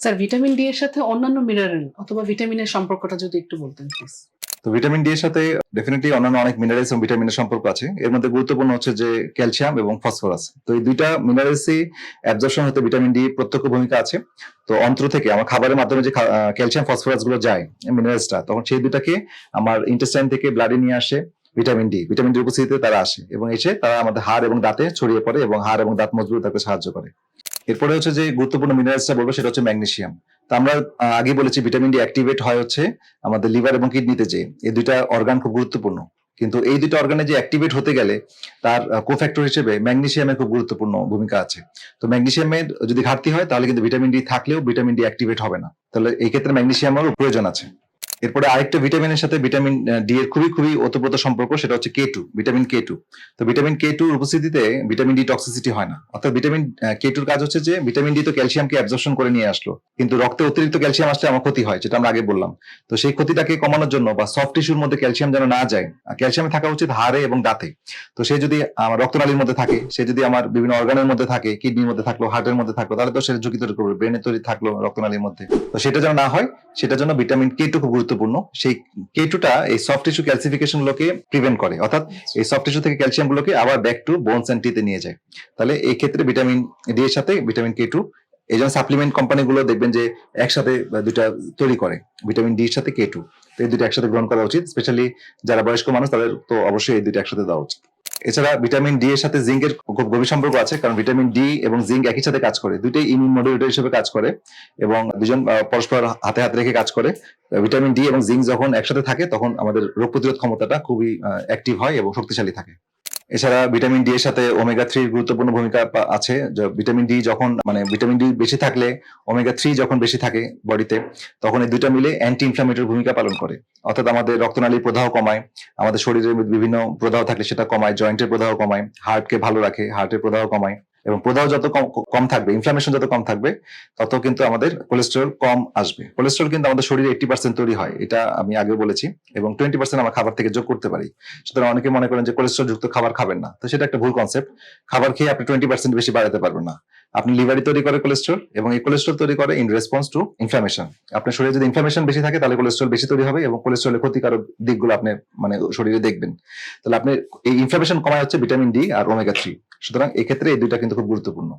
Sir, vitamin D এর সাথে অন্যান্য মিনারেল অথবা ভিটামিনের সম্পর্কটা যদি একটু বলতেন প্লিজ তো ভিটামিন ডি এর সাথে ডেফিনেটলি অন্যান্য অনেক মিনারেলস এবং ভিটামিনের সম্পর্ক আছে। এর মধ্যে গুরুত্বপূর্ণ হচ্ছে যে ক্যালসিয়াম এবং ফসফরাস তো এই দুইটা মিনারেলসই অ্যাবজর্পশন হতে ভিটামিন ডি প্রত্যক্ষ ভূমিকা আছে। তো অন্ত্র থেকে আমার খাবারের মাধ্যমে যে ক্যালসিয়াম ফসফরাসগুলো যায় মিনারেলসটা তখন সেই দুটাকে আমার ইন্টেস্টাইন থেকে ব্লাডে নিয়ে আসে ভিটামিন ডি ভিটামিন ডি উপস্থিতিতে তারা আসে এবং এসে তারা আমাদের হাড় এবং দাঁতে ছড়িয়ে পড়ে এবং হাড় এবং দাঁত মজবুত থাকতে সাহায্য করে। এরপরে হচ্ছে যে গুরুত্বপূর্ণ মিনারেলসটা বলব, সেটা হচ্ছে ম্যাগনেসিয়াম তো আমরা আগে বলেছি ভিটামিন ডি অ্যাক্টিভেট হয় হচ্ছে আমাদের লিভার এবং কিডনিতে যে, এই দুইটা অর্গান খুব গুরুত্বপূর্ণ। কিন্তু এই দুটো অর্গানে যে অ্যাক্টিভেট হতে গেলে তার কোফ্যাক্টর হিসেবে ম্যাগনেসিয়ামের খুব গুরুত্বপূর্ণ ভূমিকা আছে। তো ম্যাগনেসিয়ামের যদি ঘাটতি হয়, তাহলে কিন্তু ভিটামিন ডি থাকলেও ভিটামিন ডি অ্যাক্টিভেট হবে না। তাহলে এই ক্ষেত্রে ম্যাগনেসিয়ামেরও প্রয়োজন আছে। এরপরে আরেকটা ভিটামিনের সাথে ভিটামিন ডি এর খুবই খুবই ওতপ্রোত সম্পর্ক, সেটা হচ্ছে K two vitamin K two তো ভিটামিন কে টুর উপস্থিতিতে ভিটামিন ডি টক্সিসিটি হয় না। অর্থাৎ ভিটামিন কে টুর কাজ হচ্ছে যে ভিটামিন ডি তো ক্যালসিয়ামকে অ্যাবজর্পশন করে নিয়ে আসলো। কিন্তু রক্তে অতিরিক্ত ক্যালসিয়াম আসলে আমার ক্ষতি হয়, যেটা আমরা আগে বললাম। তো সেই ক্ষতিটাকে কমানোর জন্য বা সফট টিস্যুর মধ্যে ক্যালসিয়াম যেন না যায় ক্যালসিয়াম থাকা উচিত হাড়ে এবং দাঁতে। তো সে যদি আমার রক্তনালীর মধ্যে থাকে, সে যদি আমার বিভিন্ন অর্গানের মধ্যে থাকে কিডনির মধ্যে থাকল হার্টের মধ্যে থাকল, তাহলে তো সেটা ঝুঁকি তৈরি করবে ব্রেনে তৈরি থাকল রক্তনালীর মধ্যে। তো সেটা যেন না হয়, সেটার জন্য ভিটামিন কে টু খুব গুরুত্বপূর্ণ। সেই কেটুটা এই সফট টিস্যু ক্যালসিফিকেশন গুলোকে প্রিভেন্ট করে। অর্থাৎ এই সফট টিস্যু থেকে ক্যালসিয়াম গুলোকে আবার ব্যাক টু বোনস এন্ড টিতে নিয়ে যায়। তাহলে এই ক্ষেত্রে ভিটামিন ডি এর সাথে ভিটামিন কে টু এই জন্য সাপ্লিমেন্ট কোম্পানি গুলো দেখবেন যে একসাথে দুটা তৈরি করে ভিটামিন ডি এর সাথে কে টু তো এই দুটো একসাথে গ্রহণ করা উচিত। স্পেশালি যারা বয়স্ক মানুষ, তাদের তো অবশ্যই এই দুটো একসাথে দেওয়া উচিত। এছাড়া ভিটামিন ডি এর সাথে জিঙ্কের খুব গভীর সম্পর্ক আছে, কারণ ভিটামিন ডি এবং জিঙ্ক একই সাথে কাজ করে। দুইটাই ইমিউন মডুলেটর হিসেবে কাজ করে এবং দুজন পরস্পর হাতে হাতে রেখে কাজ করে। ভিটামিন ডি এবং জিঙ্ক যখন একসাথে থাকে, তখন আমাদের রোগ প্রতিরোধ ক্ষমতাটা খুবই অ্যাক্টিভ হয় এবং শক্তিশালী থাকে। এছাড়া ভিটামিন ডি এর সাথে ওমেগা থ্রির গুরুত্বপূর্ণ ভূমিকা আছে। ভিটামিন ডি যখন মানে ভিটামিন ডি বেশি থাকলে ওমেগা থ্রি যখন বেশি থাকে বডিতে, তখন এই দুইটা মিলে অ্যান্টি ইনফ্লামেটরি ভূমিকা পালন করে। অর্থাৎ আমাদের রক্তনালীর প্রদাহ কমায়, আমাদের শরীরের বিভিন্ন প্রদাহ থাকলে সেটা কমায় জয়েন্টের প্রদাহ কমায় হার্টকে ভালো রাখে হার্টের প্রদাহ কমায়। এবং প্রদাহ যত কম থাকবে ইনফ্লামেশন যত কম থাকবে, তত কিন্তু আমাদের কোলেস্টেরল কম আসবে। কোলেস্টেরল কিন্তু আমাদের শরীরে এইটি পার্সেন্ট তৈরি হয়, এটা আমি আগে বলেছি, এবং টোয়েন্টি পার্সেন্ট আমরা খাবার থেকে যোগ করতে পারি। সুতরাং অনেকে মনে করেন যে কোলেস্ট্রল যুক্ত খাবার খাবেন না, তো সেটা একটা ভুল কনসেপ্ট খাবার খেয়ে আপনি টোয়েন্টি পার্সেন্ট বেশি বাড়াতে পারবেন না। আপনি লিভারই তৈরি করে কোলেস্ট্রল এবং এই কোলেস্ট্রল তৈরি করে ইন রেসপন্স টু ইনফ্লামেশন আপনার শরীরে যদি ইনফ্লামেশন বেশি থাকে, তাহলে কোলেস্ট্রল বেশি তৈরি হবে, এবং কোলেস্ট্রলের ক্ষতিকারক দিকগুলো আপনি মানে শরীরে দেখবেন। তাহলে আপনি এই ইনফ্লামেশন কমায় হচ্ছে ভিটামিন ডি আর ওমেগা থ্রি সুতরাং এক্ষেত্রে এই দুইটা কিন্তু খুব গুরুত্বপূর্ণ।